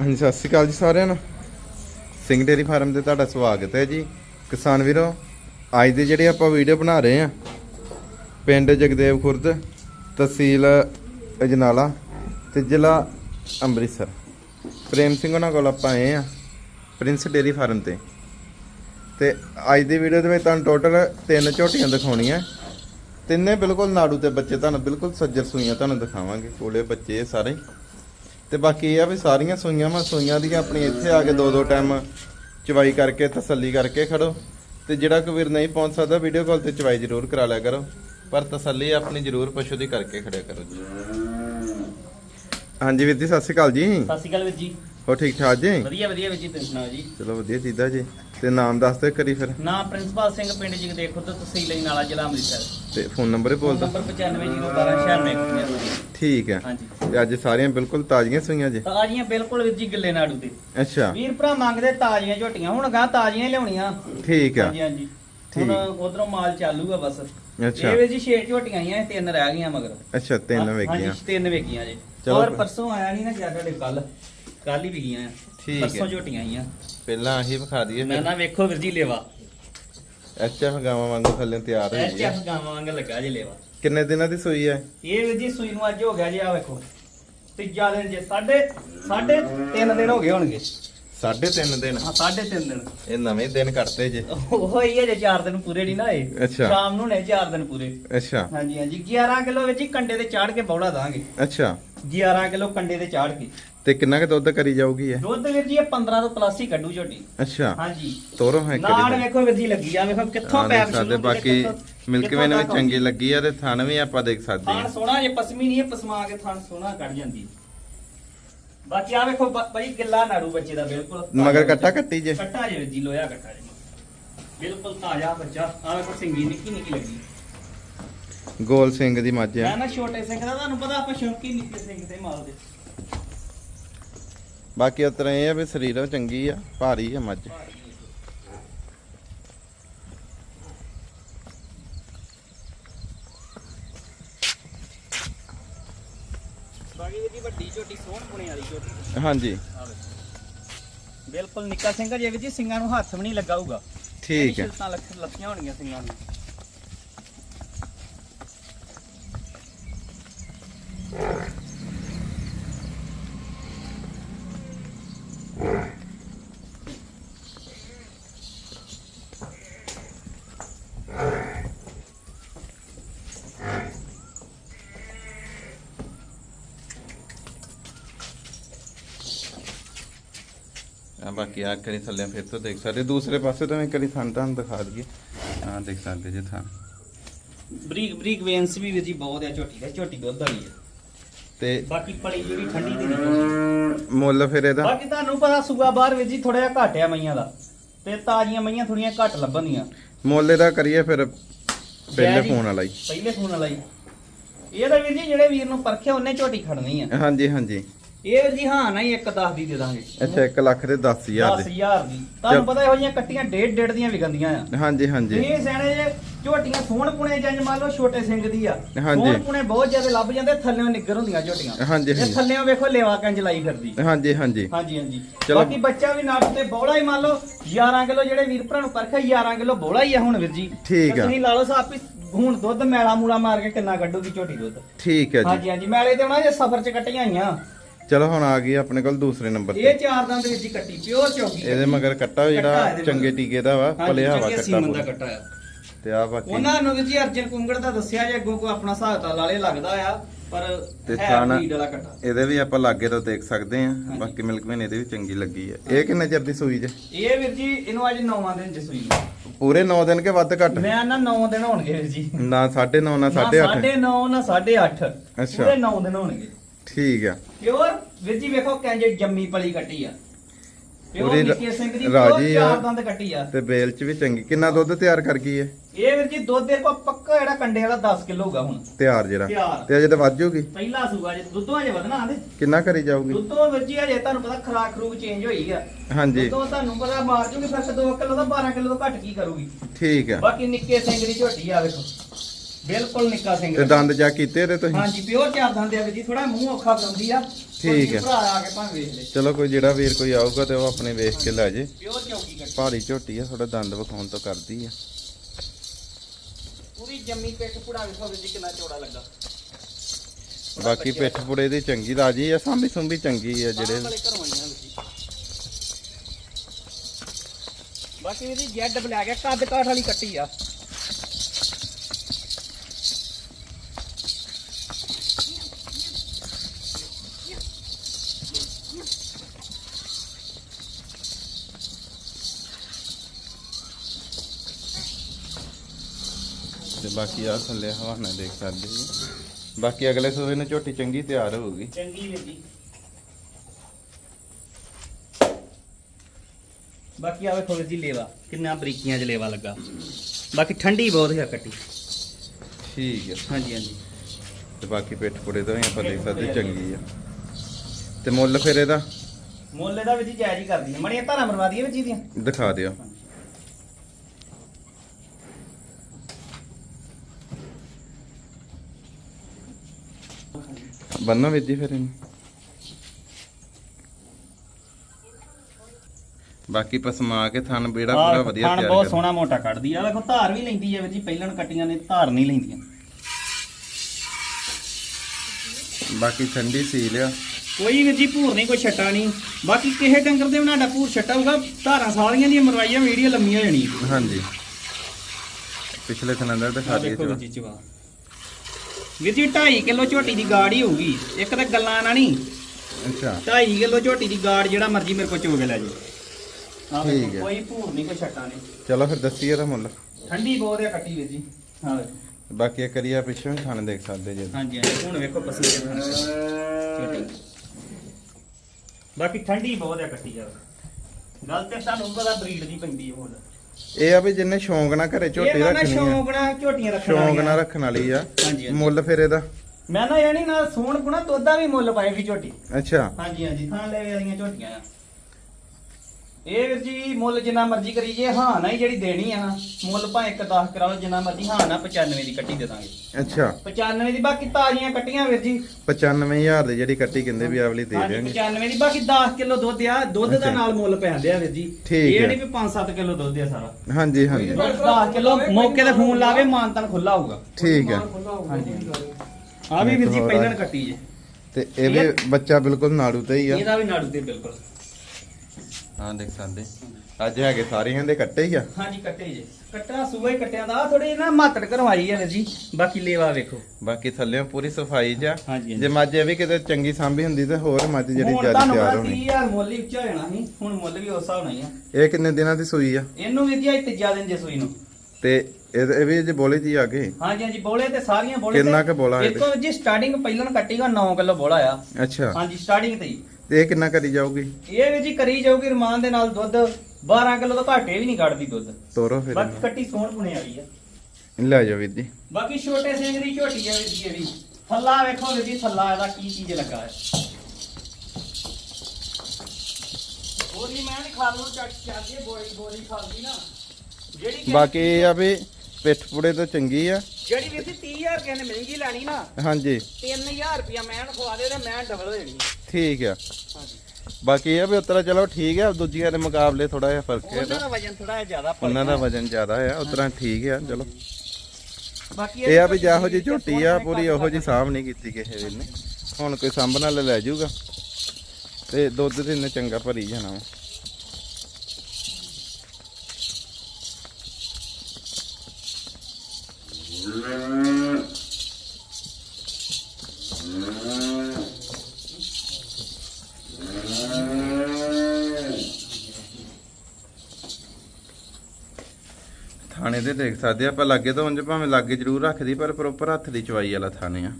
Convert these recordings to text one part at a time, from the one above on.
ਹਾਂਜੀ, ਸਤਿ ਸ਼੍ਰੀ ਅਕਾਲ ਜੀ ਸਾਰਿਆਂ ਨੂੰ। ਸਿੰਘ ਡੇਰੀ ਫਾਰਮ ਤੇ ਤੁਹਾਡਾ ਸਵਾਗਤ ਹੈ ਜੀ। ਕਿਸਾਨ ਵੀਰੋ, ਅੱਜ ਦੇ ਜਿਹੜੇ ਆਪਾਂ ਵੀਡੀਓ ਬਣਾ ਰਹੇ ਆ ਪਿੰਡ ਜਗਦੇਵ ਖੁਰਦ, ਤਹਿਸੀਲ ਅਜਨਾਲਾ ਤੇ ਜ਼ਿਲ੍ਹਾ ਅੰਮ੍ਰਿਤਸਰ। ਪ੍ਰੇਮ ਸਿੰਘ ਉਹਨਾਂ ਕੋਲ ਆਪਾਂ ਆਏ ਆ ਪ੍ਰਿੰਸ ਡੇਰੀ ਫਾਰਮ ਤੇ। ਤੇ ਅੱਜ ਦੀ ਵੀਡੀਓ ਦੇ ਵਿੱਚ ਤੁਹਾਨੂੰ ਟੋਟਲ ਤਿੰਨ ਝੋਟੀਆਂ ਦਿਖਾਉਣੀਆਂ। ਤਿੰਨੇ ਬਿਲਕੁਲ ਨਾੜੂ ਤੇ ਬੱਚੇ, ਤੁਹਾਨੂੰ ਬਿਲਕੁਲ ਸੱਜਰ ਸੂਈਆਂ ਤੁਹਾਨੂੰ ਦਿਖਾਵਾਂਗੇ। ਕੋਲੇ ਬੱਚੇ ਇਹ ਸਾਰੇ। ਤੇ ਬਾਕੀ ਇਹ ਆ ਵੀ ਸਾਰੀਆਂ ਸੂਈਆਂ ਵਾ, ਸੂਈਆਂ ਦੀਆਂ ਆਪਣੀ ਇੱਥੇ ਆ ਕੇ ਦੋ ਦੋ ਟਾਈਮ ਚਵਾਈ ਕਰਕੇ, ਤਸੱਲੀ ਕਰਕੇ ਖੜੋ। ਤੇ ਜਿਹੜਾ ਕੋਈ ਵੀਰ ਨਹੀਂ ਪਹੁੰਚ ਸਕਦਾ ਵੀਡੀਓ ਕਾਲ ਤੇ ਚਵਾਈ ਜ਼ਰੂਰ ਕਰਾ ਲਿਆ ਕਰੋ। ਪਰ ਤਸੱਲੀ ਆਪਣੀ ਜ਼ਰੂਰ ਪਸ਼ੂ ਦੀ ਕਰਕੇ ਖੜਿਆ ਕਰੋ ਜੀ। ਹਾਂਜੀ ਵੀਰ ਜੀ, ਸਤਿ ਸ਼੍ਰੀ ਅਕਾਲ ਜੀ। ਸਤਿ ਸ਼੍ਰੀ ਅਕਾਲ ਵੀਰ ਜੀ। ਹੋ ਠੀਕ ਠਾਕ ਜੀ? ਵਧੀਆ ਵਧੀਆ ਵੀਰ ਜੀ ਤੁਸੀਂ ਸੁਣਾਓ ਜੀ? ਚਲੋ ਵਧੀਆ ਚੀਦਾ ਜੀ। ਤੇ ਨਾਮ ਦੱਸ ਦਿਓ ਕਰੀ ਫਿਰ। ਨਾਮ ਪ੍ਰਿੰਸੀਪਲ ਸਿੰਘ ਪਿੰਡ ਜਗਦੇਵ ਖੁਰਦ ਤਹਿਸੀਲ ਨਾਲਾ ਜ਼ਿਲ੍ਹਾ ਅੰਮ੍ਰਿਤਸਰ। ਤੇ ਫੋਨ ਨੰਬਰ ਹੀ ਬੋਲ ਦਿਓ। ਨੰਬਰ 95012996 ਠੀਕ ਹੈ। ਹਾਂਜੀ। ਤੇ ਅੱਜ ਸਾਰੀਆਂ ਬਿਲਕੁਲ ਤਾਜ਼ੀਆਂ ਸੂਈਆਂ ਜੀ? ਤਾਜ਼ੀਆਂ ਬਿਲਕੁਲ ਵੀਰ ਜੀ ਗਿੱਲੇ ਨਾੜੂ ਤੇ। ਅੱਛਾ। ਵੀਰ ਭਰਾ ਮੰਗਦੇ ਤਾਜ਼ੀਆਂ ਝੋਟੀਆਂ। ਹੁਣ ਗਾਂ ਤਾਜ਼ੀਆਂ ਹੀ ਲਿਆਉਣੀਆਂ। ਠੀਕ ਆ। ਹਾਂਜੀ ਹਾਂਜੀ। ਹੁਣ ਉਧਰੋਂ ਮਾਲ ਚਾਲੂ ਆ ਬਸ। ਅੱਛਾ। ਇਹ ਜੀ ਛੇ ਝੋਟੀਆਂ ਆਈਆਂ ਤਿੰਨ ਰਹਿ ਗਈਆਂ ਮਗਰ। ਅੱਛਾ ਤਿੰਨ ਵੇਗੀਆਂ ਹਾਂਜੀ ਤਿੰਨ ਵੇਗੀਆਂ ਜੀ। ਫਿਰ। ਪਰਸੋਂ ਆਇਆ ਨਹੀਂ ਨਾ ਗਿਆ ਤੁਹਾਡੇ ਕੱਲ ਕੱਲ ਹੀ ਵਿਗੀਆਂ ਆ। ਠੀਕ ਪਰਸੋਂ ਹੈ। ਝੋਟੀਆਂ ਆਈਆਂ। ਪਹਿਲਾਂ ਆਹੀ ਵਿਖਾ ਦਈਏ ਮੈਂ ਫਿਰ। ਨਾ ਵੇਖੋ ਵੀਰ ਜੀ ਲੇਵਾ। ਐਚਐਫ ਗਾਵਾਂ ਵਾਂਗੂ ਥੱਲੇ ਤਿਆਰ ਹੋਈ ਹੈ। ਐਚਐਫ ਗਾਵਾਂ ਵਾਂਗ ਲੱਗਾ ਜੇ ਲੇਵਾ। ਕਿੰਨੇ ਦਿਨਾਂ ਦੀ ਸੂਈ ਹੈ? ਇਹ ਵੀਰ ਜੀ ਸੂਈ ਨੂੰ ਅੱਜ ਹੋ ਗਿਆ ਜੀ ਆ ਵੇਖੋ। ਤੀਜਾ ਦਿਨ ਜੇ ਸਾਢੇ ਸਾਢੇ ਤਿੰਨ ਦਿਨ ਹੋ ਗਏ ਹੋਣਗੇ। ਸਾਢੇ ਤਿੰਨ ਦਿਨ। ਹਾਂ ਸਾਢੇ ਤਿੰਨ ਦਿਨ। ਇਹ ਨਵੇਂ ਦਿਨ ਕੱਟਦੇ ਜੇ। ਉਹ ਹੀ ਹੈ ਜੇ 4 ਦਿਨ ਪੂਰੇ ਨਹੀਂ ਨਾ ਇਹ ਅੱਛਾ। ਸ਼ਾਮ ਨੂੰ ਨੇ 4 ਦਿਨ ਪੂਰੇ। ਅੱਛਾ। ਹਾਂਜੀ ਹਾਂਜੀ। 11 ਕਿਲੋ ਵਿੱਚ ਹੀ ਕੰਡੇ ਤੇ ਚਾੜ ਕੇ ਬੌੜਾ ਦਾਂਗੇ। ਅੱਛਾ। 11 ਕਿਲੋ ਕੰਡੇ ਤੇ ਚਾੜ ਕੇ। ਤੇ ਕਿੰਨਾ ਕੁ ਦੁੱਧ ਕਰੀ ਜਾਊਗੀ ਇਹ? ਦੁੱਧ ਵੀਰ ਜੀ ਇਹ 15 ਤੋਂ ਪਲੱਸ ਹੀ ਕੱਢੂ ਝੋਟੀ। ਅੱਛਾ। ਹਾਂਜੀ। ਤੋਰੋ ਹੈ ਨਾੜ ਕਰੀ ਵੇਖੋ ਵੀਰ ਜੀ ਲੱਗੀ ਆ ਵੇਖੋ ਕਿੱਥੋਂ ਪੈਪ ਸ਼ੁਰੂ ਬਾਕੀ ਮਿਲਕ ਵੇ ਚੰਗੀ ਲੱਗੀ ਆ ਤੇ ਥਣ ਵੀ ਆਪਾਂ ਦੇਖ ਸਕਦੇ ਥਾਣ ਹਾਂ ਸੋਹਣਾ ਜੇ ਪਸਮੀ ਨਹੀਂ ਇਹ ਪਸਮਾ ਕੇ ਥਾਣ ਸੋਹਣਾ ਕੱਢ ਜਾਂਦੀ। ਬਾਕੀ ਆ ਵੇਖੋ ਬ- ਬਈ ਗਿੱਲਾ ਨਾੜੂ ਬੱਚੇ ਦਾ ਬਿਲਕੁਲ ਮਗਰ ਕੱਟਾ ਕੱਟੀ ਜੇ? ਕੱਟਾ ਜੇ ਜੀ ਲੋਇਆ ਕੱਟਾ ਜੇ। ਬਿਲਕੁਲ ਤਾਜ਼ਾ ਬੱਚਾ। ਆ ਵੇਖੋ ਸਿੰਗੀ ਨਿੱਕੀ ਨਿੱਕੀ ਲੱਗੀ। ਗੋਲ ਸਿੰਘ ਦੀ ਮੱਝ ਮੈਂ ਨਾ ਛੋਟੇ ਸਿੰਘ ਦਾ ਤੁਹਾਨੂੰ ਪਤਾ ਆਪਾਂ ਸ਼ੌਂਕੀ ਨਿੱਕੇ ਸਿੰਘ ਤੇ ਮਾਰਦੇ ਬਾਕੀ ਉਤਰਾ ਇਹ ਆ ਵੀ ਸਰੀਰੋਂ ਚੰਗੀ ਆ ਭਾਰੀ ਆ ਮੱਝ। ਬਾਕੀ ਇਹਦੀ ਵੱਡੀ ਝੋਟੀ ਸੋਹਣ ਪੁਣੇ ਵਾਲੀ ਝੋਟੀ ਹਾਂਜੀ। ਬਿਲਕੁਲ ਨਿੱਕਾ ਸਿੰਘ ਜੇ ਜੀ ਸਿੰਘਾਂ ਨੂੰ ਹੱਥ ਵੀ ਨਹੀਂ ਲੱਗਾ ਹੋਊਗਾ ਠੀਕ ਹੈ ਲੱਖ ਲੱਥੀਆਂ ਹੋਣਗੀਆਂ ਸਿੰਘਾਂ ਨੂੰ। ਆ ਬਾਕੀ ਆ ਕਰੀ ਥੱਲੇ ਫਿਰ ਤੋਂ ਦੇਖ ਸਕਦੇ। ਦੂਸਰੇ ਪਾਸੇ ਤੋਂ ਵੀ ਕਰੀ ਥਣ ਤੁਹਾਨੂੰ ਦਿਖਾ ਦਈਏ। ਆ ਦੇਖ ਸਕਦੇ ਜੇ ਥਣ ਬਰੀਕ ਬਰੀਕ ਵੇਨਸ ਵੀ ਵੀਰ ਜੀ ਬਹੁਤ ਆ ਝੋਟੀ ਦਾ ਝੋਟੀ ਦੁੱਧ ਵਾਲੀ ਆ। ਤੇ ਬਾਕੀ ਪਲੀ ਜਿਹੜੀ ਠੰਡੀ ਦੀ ਨਹੀਂ ਮੁੱਲ ਫਿਰ ਇਹਦਾ? ਬਾਕੀ ਤੁਹਾਨੂੰ ਪਤਾ ਸੂਆ ਬਾਹਰ ਵੀਰ ਜੀ ਥੋੜਾ ਜਿਹਾ ਘੱਟ ਆ ਮਈਆਂ ਦਾ ਤੇ ਤਾਜ਼ੀਆਂ ਮਈਆਂ ਥੋੜੀਆਂ ਘੱਟ ਲੱਭਣੀਆਂ। ਮੁੱਲ ਇਹਦਾ ਕਰੀਏ ਫਿਰ ਪਹਿਲੇ। ਫੋਨ ਵਾਲਾ ਹੀ। ਪਹਿਲੇ ਫੋਨ ਵਾਲਾ ਹੀ। ਇਹ ਤਾਂ ਵੀਰ ਜੀ ਜਿਹੜੇ ਵੀਰ ਨੂੰ ਪਰਖਿਆ ਉਹਨੇ ਝੋਟੀ ਖੜਨੀ ਆ। ਹਾਂਜੀ ਹਾਂਜੀ। ਇਹ ਜੀ ਹਾਂ ਨਾ ਹੀ ਇੱਕ ਦਸ ਦੀ ਦੇ ਦਾਂਗੇ। ਅੱਛਾ 1 ਲੱਖ ਦੇ 10000 ਦੇ। 10000 ਦੀ। ਤੁਹਾਨੂੰ। ਪਤਾ ਇਹੋ ਜਿਹੀਆਂ ਕੱਟੀਆਂ ਡੇਢ ਡੇਢ ਦੀਆਂ ਵਿਕੰਦੀਆਂ ਆ। ਹਾਂਜੀ ਹਾਂਜੀ। ਇਹ ਸਿਆਣੇ ਜੇ ਝੋਟੀਆਂ ਸੋਹਣ ਪੁਣੇ ਜੰਜ ਮੰਨ ਲਓ ਛੋਟੇ ਸਿੰਘ ਦੀ ਆ। ਸੋਹਣ ਪੁਣੇ ਬਹੁਤ ਜ਼ਿਆਦਾ ਲੱਭ ਜਾਂਦੇ ਥੱਲੇੋਂ ਨਿੱਗਰ ਹੁੰਦੀਆਂ ਝੋਟੀਆਂ। ਹਾਂਜੀ, ਇਹ ਹਾਂਜੀ। ਥੱਲੇੋਂ ਵੇਖੋ ਲੇਵਾ ਕੰਜ ਲਾਈ ਫਿਰਦੀ। ਹਾਂਜੀ ਹਾਂਜੀ। ਹਾਂਜੀ ਹਾਂਜੀ। ਚਲੋ। ਬਾਕੀ ਬੱਚਾ ਵੀ ਨਾੜ ਤੇ ਬੋਲਾ ਹੀ ਮੰਨ ਲਓ 11 ਕਿਲੋ ਜਿਹੜੇ ਵੀਰ ਭਰਾ ਨੂੰ ਪਰਖਿਆ 11 ਕਿਲੋ ਬੋਲਾ ਹੀ ਆ ਹੁਣ ਵੀਰ ਜੀ। ਠੀਕ ਤੇ ਆ। ਤੁਸੀਂ ਲਾ ਲਓ ਸਾਪੀ ਹੁਣ ਦੁੱਧ ਮੈਲਾ ਮੂਲਾ ਮਾਰ ਕੇ ਕਿੰਨਾ ਕੱਢੂਗੀ ਝੋਟੀ ਦੁੱਧ। ਠੀਕ ਹੈ ਜੀ। ਹਾਂਜੀ ਹਾਂਜੀ। ਮੈਲੇ ਤੇ ਉਹਨਾਂ ਜੇ ਸਫਰ ਚ ਕੱਟੀਆਂ ਆਈਆਂ। ਚਲੋ ਹੁਣ ਆ ਗਈ ਆਪਣੇ ਕੋਲ ਦੂਸਰੇ ਨੰਬਰ ਇਹ ਤੇ ਚਾਰ ਦੰਦ ਵਿੱਚ ਹੀ ਕੱਟੀ ਪਿਓਰ ਚੌਕੀ ਇਹਦੇ ਮਗਰ ਕੱਟਾ ਜਿਹੜਾ ਚੰਗੇ। ਟੀਕੇ ਦਾ ਵਾ ਹਾਂਜੀ, ਭਲਿਆ ਵਾ ਚੰਗੇ ਕੱਟਾ ਸੀਮਨ ਦਾ ਪੂਰਾ। ਕੱਟਾ ਆ। ਤੇ ਆ ਬਾਕੀ ਉਹਨਾਂ ਨੂੰ ਵੀ ਜੀ ਅਰਜਨ ਕੁੰਗੜ ਦਾ ਦੱਸਿਆ ਜੇ ਅੱਗੋਂ ਕੋ ਆਪਣਾ ਤਾਲ ਵਾਲੇ ਲੱਗਦਾ ਆ ਪਰ ਤੇ ਥਾਣਾ- ਇਹਦੇ ਵੀ ਆਪਾਂ ਲਾਗੇ ਤੋਂ ਦੇਖ ਸਕਦੇ ਆ ਬਾਕੀ ਮਿਲਕ ਮੈਨ ਇਹਦੇ ਵੀ ਚੰਗੀ ਲੱਗੀ ਹੈ ਇਹ ਕਿੰਨੇ ਚਿਰ ਦੀ ਸੂਈ ਜੇ? ਇਹ ਵੀਰ ਜੀ ਇਹਨੂੰ ਅੱਜ 9ਵਾਂ ਦਿਨ ਚ ਸੂਈ ਨੂੰ। ਪੂਰੇ 9 ਦਿਨ ਕੇ ਵੱਧ ਘੱਟ? ਮੈਂ ਨਾ 9 ਦਿਨ ਹੋਣਗੇ ਵੀਰ ਜੀ। ਨਾ 9.5 ਨਾ 8.5 9 ਨਾ 8.5 ਅੱਛਾ। ਪੂਰੇ 9 ਦਿਨ ਹੋਣਗੇ। ਠੀਕ ਆ। ਪਿਓਰ ਵੀਰ ਜੀ ਵੇਖੋ ਕਹਿੰਦੇ ਜੰਮੀ ਪਲੀ ਕੱਟੀ ਆ। ਪਿਓਰ ਪੂਰੀ ਨਿੱਕੇ ਸਿੰਘ ਦੀ ਰਾਜੀ ਆ। ਦੰਦ ਕੱਟੀ ਆ। ਤੇ ਬੇਲ ਚ ਵੀ ਚੰਗੀ। ਕਿੰਨਾ ਦੁੱਧ ਤਿਆਰ ਕਰ ਗਈ ਹੈ ਇਹ ਵੀਰ ਜੀ ਦੁੱਧ ਦੇ ਕੋ ਪੱਕਾ ਜਿਹੜਾ ਕੰਡੇ ਵਾਲਾ 10 ਕਿਲੋ ਹੋਗਾ ਹੁਣ। ਤਿਆਰ ਜਿਹੜਾ। ਤੇ ਅਜੇ ਤਾਂ ਵੱਧ ਜਾਊਗੀ? ਪਹਿਲਾ ਸੂਗਾ ਜੇ ਦੁੱਧੋਂ ਅਜੇ ਵਧਣਾ ਆਂਦੇ। ਕਿੰਨਾ ਕਰੀ ਜਾਊਗੀ? ਦੁੱਧੋਂ ਵੀਰ ਜੀ ਅਜੇ ਤੁਹਾਨੂੰ ਪਤਾ ਖਰਾਕ ਖਰੂਕ ਚੇਂਜ ਹੋਈ ਆ। ਹਾਂਜੀ। ਦੁੱਧੋਂ ਤੁਹਾਨੂੰ ਪਤਾ ਮਾਰ ਜੂਗੀ ਫਿਰ 2 ਕਿਲੋ ਦਾ 12 ਕਿਲੋ ਤੋਂ ਘੱਟ ਕੀ ਕਰੂਗੀ। ਠੀਕ ਆ। ਬਾਕੀ ਨਿੱਕੇ ਸਿੰਘ ਦੀ ਝੋਟੀ ਆ ਵੇਖੋ। ਬਿਲਕੁਲ ਨਿੱਕਾ ਸਿੰਘ ਤੇ ਦੰਦ ਚੈੱਕ ਕੀਤੇ ਇਹਦੇ ਤੁਸੀਂ? ਹਾਂਜੀ ਪਿਓਰ ਚਾਰ ਦੰਦ ਆ ਜੀ ਥੋੜਾ ਮੂੰਹ ਔਖਾ ਬਣਾਉਂਦੀ ਆ। ਠੀਕ ਹੈ। ਭਰਾ ਆ ਕੇ ਭਾਵੇਂ ਵੇਖ ਲੈ। ਚਲੋ ਕੋਈ ਜਿਹੜਾ ਵੀਰ ਕੋਈ ਆਊਗਾ ਤੇ ਉਹ ਆਪਣੇ ਵੇਖ ਕੇ ਲੈ ਜੇ। ਪਿਓਰ ਚੌਕੀ ਕੱਟੀ ਭਾਰੀ ਝੋਟੀ ਆ ਥੋੜਾ ਦੰਦ ਵਿਖਾਉਣ ਤੋਂ ਕਰਦੀ ਆ। ਪੂਰੀ ਜੰਮੀ ਪਿੱਠ ਪੁੜਾ ਵੇਖੋ ਜੀ ਕਿੰਨਾ ਚੌੜਾ ਲੱਗਾ। ਬਾਕੀ ਪਿੱਠ ਪੁੜੇ ਦੀ ਚੰਗੀ ਰਾਜੀ ਆ ਸਾਂਭੀ ਸੁੰਭੀ ਚੰਗੀ ਆ ਜਿਹੜੇ। ਬਾਕੀ ਇਹਦੀ ਜੈਡ ਬਲੈਕ ਹੈ ਕੱਦ ਕਾਠ ਵਾਲੀ ਕੱਟੀ ਆ। ਬਾਕੀ ਆ ਥੱਲੇ ਹਵਾਨਾ ਦੇਖ ਸਕਦੇ ਜੀ। ਬਾਕੀ ਅਗਲੇ ਸੂਬੇ ਨੂੰ ਝੋਟੀ ਚੰਗੀ ਤਿਆਰ ਹੋਊਗੀ। ਚੰਗੀ ਵੀਰ ਜੀ। ਬਾਕੀ ਆ ਵੇਖੋ ਵੀਰ ਜੀ ਲੇਵਾ ਕਿੰਨਾ ਬਰੀਕੀਆਂ 'ਚ ਲੇਵਾ ਲੱਗਾ। ਬਾਕੀ ਠੰਡੀ ਬਹੁਤ ਹੈ ਕੱਟੀ। ਠੀਕ ਹੈ। ਹਾਂਜੀ ਹਾਂਜੀ। ਤੇ ਬਾਕੀ ਪੁੜੇ ਤੋਂ ਵੀ ਆਪਾਂ ਦੇਖ ਸਕਦੇ ਚੰਗੀ ਆ। ਤੇ ਮੁੱਲ ਫਿਰ ਇਹਦਾ? ਮੁੱਲ ਇਹਦਾ ਵੀਰ ਜੀ ਜਾਇਜ਼ ਹੀ ਕਰਦੀ ਹੈ ਮਣੀਆਂ ਧਾਰਾਂ ਮਰਵਾ ਦਈਏ ਜੀ ਦੀਆਂ ਦਿਖਾ ਦਿਓ। ਬੰਨੋ ਜੀ ਫਿਰ ਇਹਨੂੰ। ਬਾਕੀ ਪਸਮਾ ਕੇ ਥਣ ਬੇੜਾ ਪੂਰਾ ਵਧੀਆ ਤਿਆਰ ਬਹੁਤ ਕਰ। ਸੋਹਣਾ ਮੋਟਾ ਕੱਢਦੀ ਆ। ਵੇਖੋ ਧਾਰ ਵੀ ਲੈਂਦੀ ਹੈ ਵੀਰ ਜੀ ਪਹਿਲਣ ਕੱਟੀਆਂ ਨੇ ਧਾਰ ਨਹੀਂ ਲੈਂਦੀਆਂ। ਬਾਕੀ ਠੰਡੀ ਸੀਲ ਆ। ਕੋਈ ਵੀਰ ਜੀ ਭੂਰ ਨਹੀਂ ਕੋਈ ਛੱਟਾ ਨਹੀਂ। ਬਾਕੀ ਕਿਸੇ ਡੰਗਰ ਦੇ ਬਣਾਡਾ ਭੂਰ ਛੱਟਾ ਹੋਊਗਾ ਧਾਰਾਂ ਸਾਰੀਆਂ ਦੀਆਂ ਮਰਵਾਈਆਂ ਵੀਡੀਓ ਲੰਮੀਆਂ ਹੋ ਜਾਣੀ ਹਾਂਜੀ। ਪਿਛਲੇ ਥਣਾਂ ਦਾ ਦਿਖਾ ਆ ਦਈਏ ਦੇਖੋ ਵੀਰ ਜੀ ਚਵਾ। ਵੀਰ ਜੀ 2.5 ਕਿਲੋ ਝੋਟੀ ਦੀ ਗਾੜ ਹੀ ਹੋਊਗੀ। ਇੱਕ ਤਾਂ ਗੱਲਾਂ ਨਾਲ ਨਹੀਂ। ਅੱਛਾ। 2.5 ਕਿਲੋ ਝੋਟੀ ਦੀ ਗਾੜ ਜਿਹੜਾ ਮਰਜ਼ੀ ਮੇਰੇ ਕੋਲ ਚੋ ਕੇ ਲੈ ਜਾਓ। ਆਹ ਵੇਖੋ, ਠੀਕ ਹੈ। ਕੋਈ ਭੂਰ ਨਹੀਂ ਕੋਈ ਛੱਟਾ ਨਹੀਂ। ਚਲੋ ਫਿਰ ਦੱਸੀਏ ਇਹਦਾ ਮੁੱਲ। ਠੰਡੀ ਬਹੁਤ ਹੈ ਕੱਟੀ ਵੀਰ ਜੀ। ਹਾਂ। ਵੇਖੋ। ਬਾਕੀ ਇਹ ਕਰੀਆ ਪਿੱਛੋਂ ਵੀ ਥਣ ਦੇਖ ਸਕਦੇ ਜੀ। ਹਾਂਜੀ ਹਾਂਜੀ। ਹੁਣ ਵੇਖੋ ਨਾਲ ਝੋਟੀ। ਬਾਕੀ ਠੰਡੀ ਬਹੁਤ ਹੈ ਕੱਟੀ ਯਾਰ ਗੱਲ ਤੇ ਤੁਹਾਨੂੰ ਪਤਾ ਬਰੀਡ ਦੀ ਪੈਂਦੀ ਹੈ ਹੁਣ। ਇਹ ਆ ਵੀ ਜਿੰਨੇ ਸ਼ੌਂਕ ਨਾਲ ਘਰੇ ਝੋਟੀ ਇਹ ਨਾ ਰੱਖਣੀ ਆ। ਸ਼ੌਂਕ ਨਾਲ ਝੋਟੀਆਂ ਰੱਖਣ ਸ਼ੌਂਕ ਵਾਲੀਆਂ। ਨਾਲ ਰੱਖਣ ਵਾਲੀ ਆ। ਹਾਂਜੀ, ਹਾਂਜੀ। ਮੁੱਲ ਫਿਰ ਇਹਦਾ? ਮੈਂ ਨਾ ਯਾਨੀ ਨਾ ਸੋਹਣ ਗੁਣਾ ਤੋਦਾ ਵੀ ਮੁੱਲ ਪਾਏਗੀ ਝੋਟੀ। ਅੱਛਾ। ਹਾਂਜੀ ਹਾਂਜੀ ਥਾਂ ਲੈ ਵਾਲੀਆਂ ਝੋਟੀਆਂ ਆ। ਇਹ ਵੀਰ ਜੀ ਮੁੱਲ ਜਿੰਨਾ ਮਰਜ਼ੀ ਕਰੀ ਜੇ ਹਾਂ ਨਾ ਹੀ ਜਿਹੜੀ ਦੇਣੀ ਆ ਮੁੱਲ ਭਾਵੇਂ ਇੱਕ 10 ਕਰਾ ਲਓ ਜਿੰਨਾ ਮਰਜ਼ੀ ਹਾਂ ਨਾ 95 ਦੀ ਕੱਟੀ ਦੇ ਦਾਂਗੇ। ਅੱਛਾ। 95 ਦੀ ਬਾਕੀ ਤਾਜ਼ੀਆਂ ਕੱਟੀਆਂ ਵੀਰ ਜੀ। 95000 ਦੀ ਜਿਹੜੀ ਕੱਟੀ ਕਹਿੰਦੇ ਵੀ ਆਵਲੀ ਦੇ ਹਾਂਜੀ ਦੇਣਗੇ। 95 ਦੀ ਬਾਕੀ 10 ਕਿਲੋ ਦੁੱਧ ਆ ਦੁੱਧ ਦਾ ਅੱਛਾ। ਨਾਲ ਮੁੱਲ ਪੈਂਦੇ ਆ ਵੀਰ ਜੀ। ਠੀਕ ਇਹ। ਨਹੀਂ ਵੀ 5-7 ਕਿਲੋ ਦੁੱਧ ਆ ਸਾਰਾ। ਹਾਂਜੀ ਹਾਂਜੀ। 10 ਕਿਲੋ ਮੌਕੇ ਤੇ ਫੋਨ ਲਾਵੇ ਮਾਨਤਨ ਖੁੱਲਾ ਹੋਊਗਾ। ਠੀਕ ਹੈ। ਹਾਂਜੀ। ਆ ਵੀ ਵੀਰ ਜੀ। ਪਹਿਲਣ ਕੱਟੀ ਜੇ। ਤੇ ਇਹ ਵੀ ਬੱਚਾ ਬਿਲਕੁਲ ਨਾੜੂ ਤੇ ਹੀ ਆ। ਇਹਦਾ ਵੀ ਨਾੜੂ ਤੇ ਬਿਲਕੁਲ। ਹਾਂ ਦੇਖ ਸਕਦੇ। ਅੱਜ ਹੈਗੇ ਸਾਰਿਆਂ ਦੇ ਕੱਟੇ ਹੀ ਆ। ਹਾਂਜੀ ਕੱਟੇ ਜੇ। ਕੱਟਾ ਸੂਬਾ ਹੀ ਕੱਟਿਆਂ ਦਾ ਥੋੜੀ ਨਾ ਮਾਤੜ ਕਰਵਾਈ ਹੈ ਜੀ। ਬਾਕੀ ਲੇਵਾ ਵੇਖੋ। ਬਾਕੀ ਥੱਲੇ ਪੂਰੀ ਸਫ਼ਾਈ ਆ। ਹਾਂਜੀ, ਹਾਂਜੀ। ਜੇ ਮੱਝ ਇਹ ਵੀ ਕਿਤੇ ਚੰਗੀ ਸਾਂਭੀ ਹੁੰਦੀ ਤੇ ਹੋਰ ਮੱਝ ਜਿਹੜੀ ਹੁਣ ਜ਼ਿਆਦਾ ਤੁਹਾਨੂੰ ਤਿਆਰ ਪਤਾ ਹੋਣੀ। 30000 ਮੁੱਲ ਹੀ ਉੱਚਾ ਹੋ ਜਾਣਾ ਸੀ। ਹੁਣ ਮੁੱਲ ਵੀ ਉਸ ਹਿਸਾਬ ਨਾਲ ਹੀ ਆ। ਇਹ ਕਿੰਨੇ ਦਿਨਾਂ ਦੀ ਸੂਈ ਆ? ਇਹਨੂੰ ਵੀਰ ਜੀ ਤੀਜਾ ਦਿਨ ਜੇ ਸੂਈ ਨੂੰ। ਤੇ ਇਹ ਇਹ ਵੀ ਜੇ ਬੋਲੇ ਜੀ ਆ ਗਏ। ਹਾਂਜੀ ਹਾਂਜੀ ਬੋਲੇ ਤੇ ਸਾਰੀਆਂ ਬੋਲੇ ਕਿੰਨਾ ਕੁ ਬੋਲਾ ਇਹਦੇ? ਦੇਖੋ ਜੀ ਸਟਾਰਟਿੰਗ ਪਹਿਲਣ ਕੱਟੀਗਾ 9 ਕਿਲੋ ਬੋਲਾ ਆ। ਅੱਛਾ। ਹਾਂਜੀ ਸਟਾਰਟਿੰਗ ਤੇ ਹੀ। ਤੇ ਇਹ ਕਿੰਨਾ ਕਰੀ ਜਾਊਗੀ? ਇਹ ਵੀ ਜੀ ਕਰੀ ਜਾਊਗੀ ਰਮਾਨ ਦੇ ਨਾਲ ਦੁੱਧ। 12 ਕਿਲੋ ਤੋਂ ਘਾਟੇ ਵੀ ਨਹੀਂ ਕੱਢਦੀ ਦੁੱਧ। ਤੋਰੋ ਫਿਰ ਬਾਕੀ ਕੱਟੀ ਸੋਹਣ ਪੁਣੇ ਵਾਲੀ ਆ। ਲੈ ਜਾਓ ਵੀਰ ਜੀ। ਬਾਕੀ ਛੋਟੇ ਸਿੰਘ ਦੀ ਝੋਟੀ ਆ ਵੀਰ ਜੀ ਇਹ ਵੀ ਥੱਲਾ ਵੇਖੋ ਵੀਰ ਜੀ ਥੱਲਾ ਇਹਦਾ ਕੀ ਚੀਜ਼ ਲੱਗਾ ਹੈ ਬੋਲੀ ਮੈਂ ਨਹੀਂ ਖਾ ਲੂ ਚੱਕ ਚੱਕੇ ਬੋਲੀ ਬੋਲੀ ਖਾਲਦੀ ਨਾ। ਜਿਹੜੀ ਬਾਕੀ ਇਹ ਆ ਵੀ ਪਿੱਠ ਪੁੜੇ ਤੋਂ ਚੰਗੀ ਆ। ਜਿਹੜੀ ਵੀਰ ਜੀ 30000 ਰੁਪਏ ਨੇ ਮਹਿੰਗੀ ਲੈਣੀ ਨਾ ਹਾਂਜੀ। 3000 ਰੁਪਿਆ ਮੈਂ ਖਵਾ ਦੇ ਤੇ ਮੈਂ ਡਬਲ ਹੋ ਜਾਣੀ ਠੀਕ ਆ। ਬਾਕੀ ਇਹ ਆ ਵੀ ਉਤਰਾ ਚਲੋ ਠੀਕ ਆ ਦੂਜੀਆਂ ਦੇ ਮੁਕਾਬਲੇ ਥੋੜਾ ਜਿਹਾ ਫ਼ਰਕ ਹੈ ਉਹਨਾਂ ਦਾ। ਵਜਨ ਥੋੜਾ ਜ਼ਿਆਦਾ ਫ਼ਰਕ ਉਹਨਾਂ ਦਾ। ਵਜਨ ਜ਼ਿਆਦਾ ਆ ਉਤਰਾ ਠੀਕ ਆ ਚਲੋ। ਬਾਕੀ ਇਹ ਆ ਵੀ ਜਿਹੋ ਜੀ ਝੋਟੀ ਆ ਪੂਰੀ ਉਹੋ ਜੀ ਸਾਂਭ ਨਹੀਂ ਕੀਤੀ ਕਿਸੇ ਵੀ ਨੇ। ਹੁਣ ਕੋਈ ਸਾਂਭਣ ਵਾਲਾ ਲੈ ਜਾਊਗਾ। ਤੇ ਦੁੱਧ ਤੇ ਇਹਨੇ ਚੰਗਾ ਭਰੀ ਜਾਣਾ ਵਾ। ਤੇ ਦੇਖ ਸਕਦੇ ਆਪਾਂ ਲਾਗੇ ਤੋਂ ਉਂਝ ਭਾਵੇਂ ਲਾਗੇ ਜ਼ਰੂਰ ਰੱਖਦੀ ਪਰ ਪ੍ਰੋਪਰ ਹੱਥ ਦੀ ਚਵਾਈ ਵਾਲਾ ਥਾਣੇ ਆ।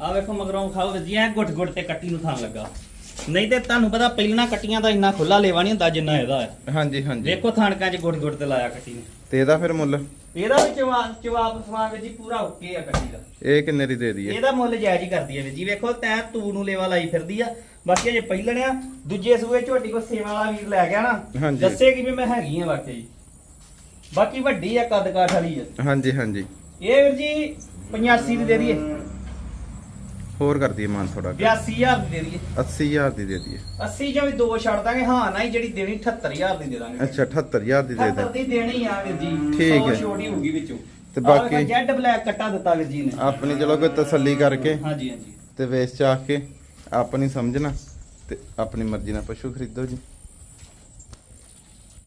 ਆ ਵੇਖੋ ਮਗਰੋਂ ਖਾਓ ਜੀ ਐ ਗੁੱਟ ਗੁੱਟ ਤੇ ਕੱਟੀ ਨੂੰ ਥਾਂ ਲੱਗਾ। ਨਹੀਂ ਤੇ ਤੁਹਾਨੂੰ ਪਤਾ ਪਹਿਲਾਂ ਕੱਟੀਆਂ ਦਾ ਇੰਨਾ ਖੁੱਲਾ ਲੇਵਾ ਨਹੀਂ ਹੁੰਦਾ ਜਿੰਨਾ ਇਹਦਾ ਹੈ। ਹਾਂਜੀ ਹਾਂਜੀ। ਵੇਖੋ ਥਾਣਕਾਂ 'ਚ ਗੁੱਟ ਗੁੱਟ ਤੇ ਲਾਇਆ ਕੱਟੀ ਨੇ। ਤੇ ਇਹਦਾ ਫਿਰ ਮੁੱਲ? ਇਹਦਾ ਵੀ ਜਵਾਬ ਜਵਾਬ ਵਿੱਚ ਜੀ ਪੂਰਾ ਓਕੇ ਆ ਕੱਟੀ ਦਾ। ਇਹ ਕਿੰਨੇ ਦੀ ਦੇ ਦਈਏ? ਇਹਦਾ ਮੁੱਲ ਜਾਇਜ਼ ਹੀ ਕਰਦੀ ਹੈ ਜੀ ਵੇਖੋ ਤੈਂ ਤੂ ਨੂੰ ਲੇਵਾ ਲਾਈ ਫਿਰਦੀ ਆ। ਬਾਕੀ ਅਜੇ ਪਹਿਲਣ ਆ ਦੂਜੇ ਸੂਏ ਝੋਟੀ ਕੋ ਸੇਵਾ ਵਾਲਾ ਵੀਰ ਲੈ ਗਿਆ ਨਾ। ਦੱਸੇਗੀ ਵੀ ਮੈਂ ਹੈਗੀ ਆ ਵਾਕਈ। ਬਾਕੀ ਵੱਡੀ ਆ ਕੱਦ ਕਾਠ ਵਾਲੀ ਆ। ਹਾਂਜੀ ਹਾਂਜੀ। ਇਹ ਵੀਰ ਜੀ 85 ਦੀ ਦੇ ਦਈਏ। ਹੋਰ ਕਰ ਦਈਏ ਮਾਨ ਥੋੜਾ 82000 ਦੀ ਦੇ ਦਈਏ। 80000 ਦੀ ਦੇ ਦਈਏ। 80 ਜਾਂ ਵੀ ਦੋ ਛੱਡ ਦਾਂਗੇ। ਹਾਂ ਨਾ ਹੀ ਜਿਹੜੀ ਦੇਣੀ 78000 ਦੀ ਦੇ ਦਾਂਗੇ। ਅੱਛਾ 78000 ਦੀ ਦੇ 78 ਦੇ। ਦੀ ਦੇਣੀ ਆ ਵੀਰ ਜੀ। ਠੀਕ ਹੈ। ਛੋਟੀ ਹੋਊਗੀ ਵਿੱਚੋਂ। ਤੇ ਬਾਕੀ- ਜੈਡ ਬਲੈਕ ਕੱਟਾ ਦਿੱਤਾ ਵੀਰ ਜੀ ਨੇ। ਆਪਣੀ ਚਲੋ ਕੋਈ ਤਸੱਲੀ ਕਰਕੇ ਹਾਂਜੀ ਹਾਂਜੀ। ਤੇ ਵੇਚ ਚਾਹ ਕੇ ਆਪਣੀ ਸਮਝਣਾ ਤੇ ਆਪਣੀ ਮਰਜ਼ੀ ਨਾਲ ਪਸ਼ੂ ਖਰੀਦੋ ਜੀ।